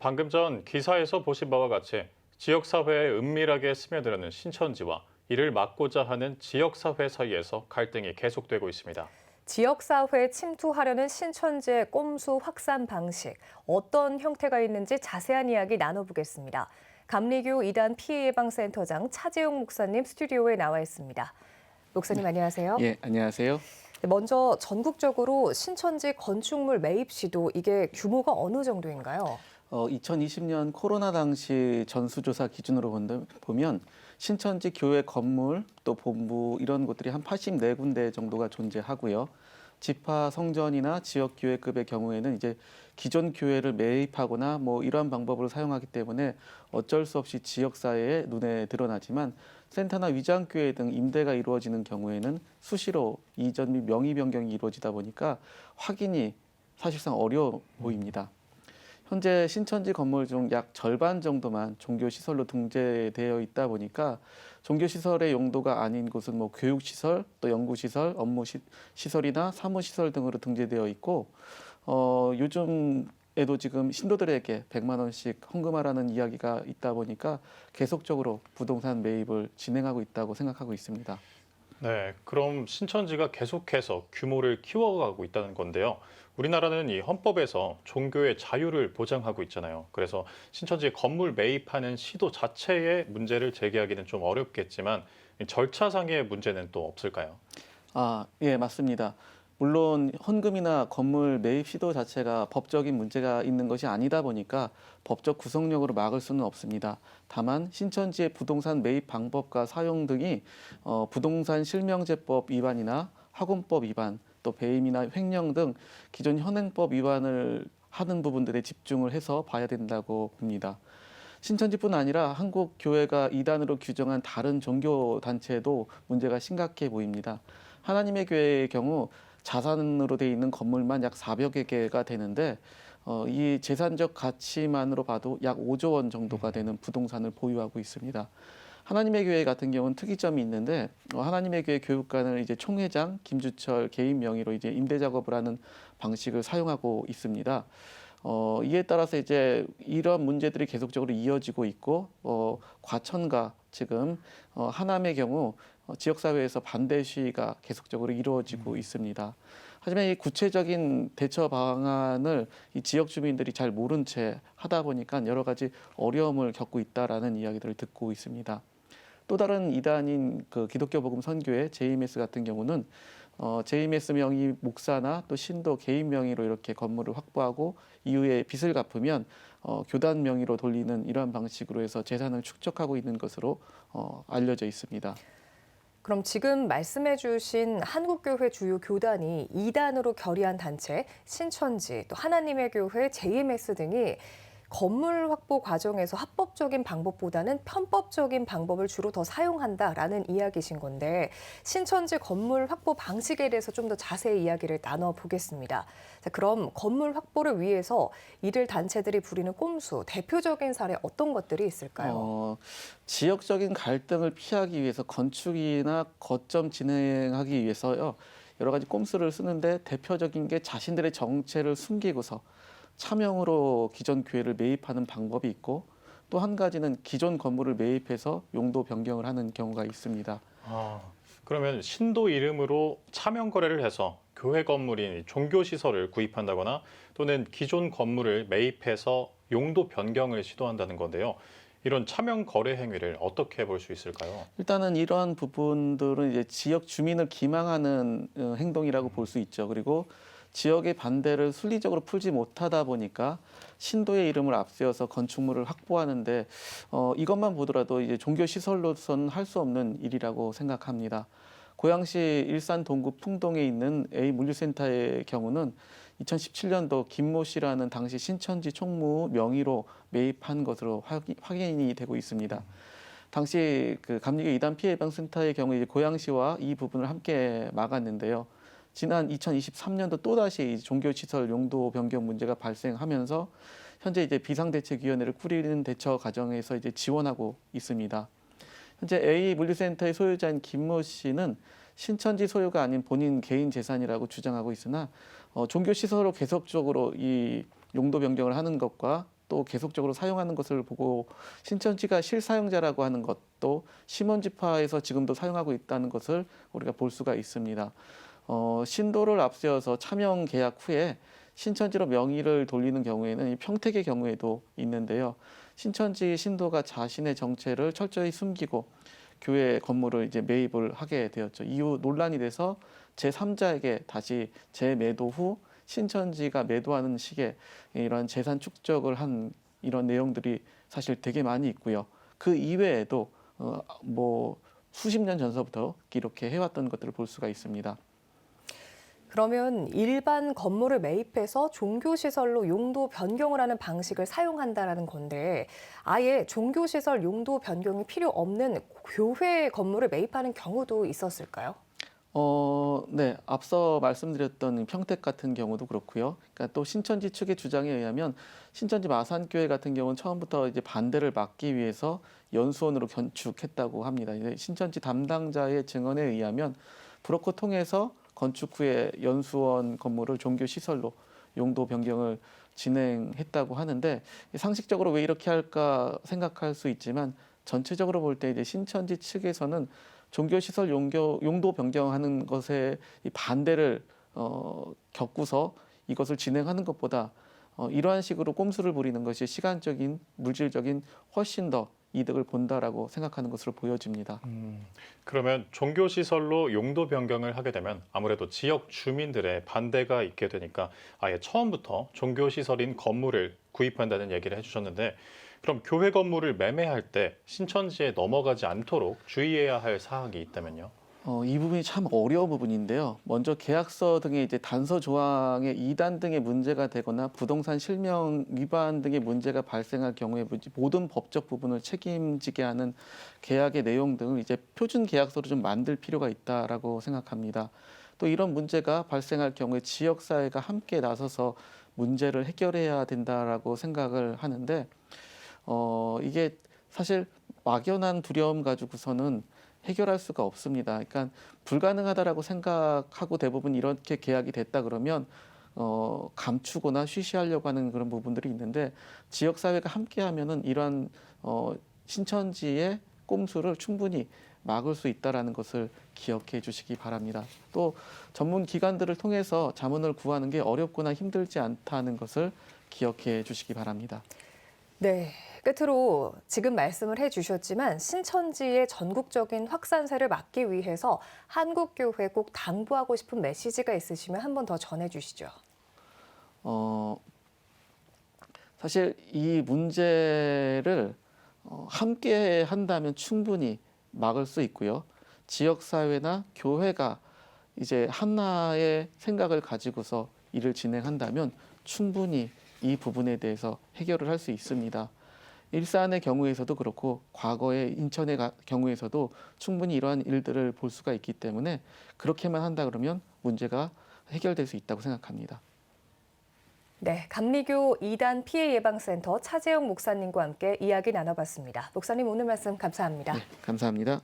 방금 전 기사에서 보신 바와 같이 지역사회에 은밀하게 스며들는 신천지와 이를 막고자 하는 지역사회 사이에서 갈등이 계속되고 있습니다. 지역사회에 침투하려는 신천지의 꼼수 확산 방식, 어떤 형태가 있는지 자세한 이야기 나눠보겠습니다. 감리교 이단 피해예방센터장 차재용 목사님 스튜디오에 나와 있습니다. 목사님 안녕하세요. 예, 안녕하세요. 네, 먼저 전국적으로 신천지 건축물 매입 시도 이게 규모가 어느 정도인가요? 어, 2020년 코로나 당시 전수조사 기준으로 본다- 보면 신천지 교회 건물 또 본부 이런 곳들이 한 84군데 정도가 존재하고요. 지파 성전이나 지역 교회급의 경우에는 이제 기존 교회를 매입하거나 뭐 이러한 방법을 사용하기 때문에 어쩔 수 없이 지역 사회에 눈에 드러나지만 센터나 위장 교회 등 임대가 이루어지는 경우에는 수시로 이전 및 명의 변경이 이루어지다 보니까 확인이 사실상 어려워 보입니다. 현재 신천지 건물 중 약 절반 정도만 종교 시설로 등재되어 있다 보니까 종교 시설의 용도가 아닌 곳은 뭐 교육 시설, 또 연구 시설, 업무 시, 시설이나 사무 시설 등으로 등재되어 있고 어 요즘 에도 지금 신도들에게 100만 원씩 헌금하라는 이야기가 있다 보니까 계속적으로 부동산 매입을 진행하고 있다고 생각하고 있습니다. 네, 그럼 신천지가 계속해서 규모를 키워가고 있다는 건데요. 우리나라는 이 헌법에서 종교의 자유를 보장하고 있잖아요. 그래서 신천지 건물 매입하는 시도 자체의 문제를 제기하기는 좀 어렵겠지만 이 절차상의 문제는 또 없을까요? 아, 예, 맞습니다. 물론 헌금이나 건물 매입 시도 자체가 법적인 문제가 있는 것이 아니다 보니까 법적 구성력으로 막을 수는 없습니다. 다만 신천지의 부동산 매입 방법과 사용 등이 어, 부동산 실명제법 위반이나 학원법 위반, 또 배임이나 횡령 등 기존 현행법 위반을 하는 부분들에 집중을 해서 봐야 된다고 봅니다. 신천지뿐 아니라 한국 교회가 이단으로 규정한 다른 종교 단체도 문제가 심각해 보입니다. 하나님의 교회의 경우 자산으로 돼 있는 건물만 약 400여 개가 되는데 어, 이 재산적 가치만으로 봐도 약 5조 원 정도가 되는 부동산을 보유하고 있습니다. 하나님의 교회 같은 경우는 특이점이 있는데 어, 하나님의 교회 교육관을 이제 총회장 김주철 개인 명의로 이제 임대 작업을 하는 방식을 사용하고 있습니다. 어, 이에 따라서 이제 이런 문제들이 계속적으로 이어지고 있고 어, 과천과 지금 어, 하남의 경우 어, 지역사회에서 반대 시위가 계속적으로 이루어지고 있습니다. 하지만 이 구체적인 대처 방안을 이 지역 주민들이 잘 모른 채 하다 보니까 여러 가지 어려움을 겪고 있다라는 이야기들을 듣고 있습니다. 또 다른 이단인 그 기독교 복음 선교회 JMS 같은 경우는 어, JMS 명의 목사나 또 신도 개인 명의로 이렇게 건물을 확보하고 이후에 빚을 갚으면 어, 교단 명의로 돌리는 이러한 방식으로 해서 재산을 축적하고 있는 것으로 어, 알려져 있습니다. 그럼 지금 말씀해 주신 한국교회 주요 교단이 이단으로 결의한 단체 신천지, 또 하나님의 교회, JMS 등이 건물 확보 과정에서 합법적인 방법보다는 편법적인 방법을 주로 더 사용한다라는 이야기신 건데 신천지 건물 확보 방식에 대해서 좀 더 자세히 이야기를 나눠 보겠습니다. 자, 그럼 건물 확보를 위해서 이들 단체들이 부리는 꼼수 대표적인 사례 어떤 것들이 있을까요? 어, 지역적인 갈등을 피하기 위해서 건축이나 거점 진행하기 위해서요 여러 가지 꼼수를 쓰는데 대표적인 게 자신들의 정체를 숨기고서 차명으로 기존 교회를 매입하는 방법이 있고 또 한 가지는 기존 건물을 매입해서 용도 변경을 하는 경우가 있습니다. 아, 그러면 신도 이름으로 차명 거래를 해서 교회 건물인 종교 시설을 구입한다거나 또는 기존 건물을 매입해서 용도 변경을 시도한다는 건데요. 이런 차명 거래 행위를 어떻게 볼 수 있을까요? 일단은 이러한 부분들은 이제 지역 주민을 기망하는 어, 행동이라고 볼 수 있죠. 그리고 지역의 반대를 순리적으로 풀지 못하다 보니까 신도의 이름을 앞세워서 건축물을 확보하는데 어, 이것만 보더라도 이제 종교 시설로서는 할수 없는 일이라고 생각합니다. 고양시 일산 동구 풍동에 있는 A 물류센터의 경우는 2017년도 김모 씨라는 당시 신천지 총무 명의로 매입한 것으로 확인- 확인이 되고 있습니다. 당시 그 감리교 이단 피해 예방 센터의 경우 이제 고양시와 이 부분을 함께 막았는데요. 지난 2023년도 또 다시 종교 시설 용도 변경 문제가 발생하면서 현재 이제 비상대책위원회를 꾸리는 대처 과정에서 이제 지원하고 있습니다. 현재 A 물류센터의 소유자인 김모 씨는 신천지 소유가 아닌 본인 개인 재산이라고 주장하고 있으나 어, 종교 시설로 계속적으로 이 용도 변경을 하는 것과 또 계속적으로 사용하는 것을 보고 신천지가 실사용자라고 하는 것도 심원지파에서 지금도 사용하고 있다는 것을 우리가 볼 수가 있습니다. 어, 신도를 앞세워서 차명 계약 후에 신천지로 명의를 돌리는 경우에는 이 평택의 경우에도 있는데요. 신천지 신도가 자신의 정체를 철저히 숨기고 교회 건물을 이제 매입을 하게 되었죠. 이후 논란이 돼서 제3자에게 다시 재매도 후 신천지가 매도하는 식의 이런 재산 축적을 한 이런 내용들이 사실 되게 많이 있고요. 그 이외에도 어, 뭐 수십 년 전서부터 이렇게 해왔던 것들을 볼 수가 있습니다. 그러면 일반 건물을 매입해서 종교시설로 용도 변경을 하는 방식을 사용한다라는 건데 아예 종교시설 용도 변경이 필요 없는 교회 건물을 매입하는 경우도 있었을까요? 어, 네. 앞서 말씀드렸던 평택 같은 경우도 그렇고요. 그러니까 또 신천지 측의 주장에 의하면 신천지 마산교회 같은 경우는 처음부터 이제 반대를 막기 위해서 연수원으로 건축했다고 합니다. 신천지 담당자의 증언에 의하면 브로커 통해서 건축 후에 연수원 건물을 종교 시설로 용도 변경을 진행했다고 하는데 상식적으로 왜 이렇게 할까 생각할 수 있지만 전체적으로 볼 때 이제 신천지 측에서는 종교 시설 용교, 용도 변경하는 것에 이 반대를 어, 겪고서 이것을 진행하는 것보다 어, 이러한 식으로 꼼수를 부리는 것이 시간적인 물질적인 훨씬 더 이득을 본다라고 생각하는 것으로 보여집니다. 음, 그러면 종교 시설로 용도 변경을 하게 되면 아무래도 지역 주민들의 반대가 있게 되니까 아예 처음부터 종교 시설인 건물을 구입한다는 얘기를 해주셨는데 그럼 교회 건물을 매매할 때 신천지에 넘어가지 않도록 주의해야 할 사항이 있다면요? 어, 이 부분이 참 어려운 부분인데요. 먼저 계약서 등의 이제 단서 조항에 이단 등의 문제가 되거나 부동산 실명 위반 등의 문제가 발생할 경우에 모든 법적 부분을 책임지게 하는 계약의 내용 등을 이제 표준 계약서로 좀 만들 필요가 있다라고 생각합니다. 또 이런 문제가 발생할 경우에 지역 사회가 함께 나서서 문제를 해결해야 된다라고 생각을 하는데 어, 이게 사실 막연한 두려움 가지고서는 해결할 수가 없습니다. 그러니까 불가능하다라고 생각하고 대부분 이렇게 계약이 됐다 그러면 어, 감추거나 쉬쉬하려고 하는 그런 부분들이 있는데 지역 사회가 함께하면은 이러한 어, 신천지의 꼼수를 충분히 막을 수 있다라는 것을 기억해 주시기 바랍니다. 또 전문 기관들을 통해서 자문을 구하는 게 어렵거나 힘들지 않다는 것을 기억해 주시기 바랍니다. 네. 끝으로 지금 말씀을 해주셨지만 신천지의 전국적인 확산세를 막기 위해서 한국교회 꼭 당부하고 싶은 메시지가 있으시면 한 번 더 전해주시죠. 어, 사실 이 문제를 어, 함께 한다면 충분히 막을 수 있고요. 지역 사회나 교회가 이제 하나의 생각을 가지고서 일을 진행한다면 충분히 이 부분에 대해서 해결을 할 수 있습니다. 일산의 경우에서도 그렇고 과거의 인천의 가- 경우에서도 충분히 이러한 일들을 볼 수가 있기 때문에 그렇게만 한다 그러면 문제가 해결될 수 있다고 생각합니다. 네, 감리교 2단 피해 예방센터 차재영 목사님과 함께 이야기 나눠봤습니다. 목사님 오늘 말씀 감사합니다. 네, 감사합니다.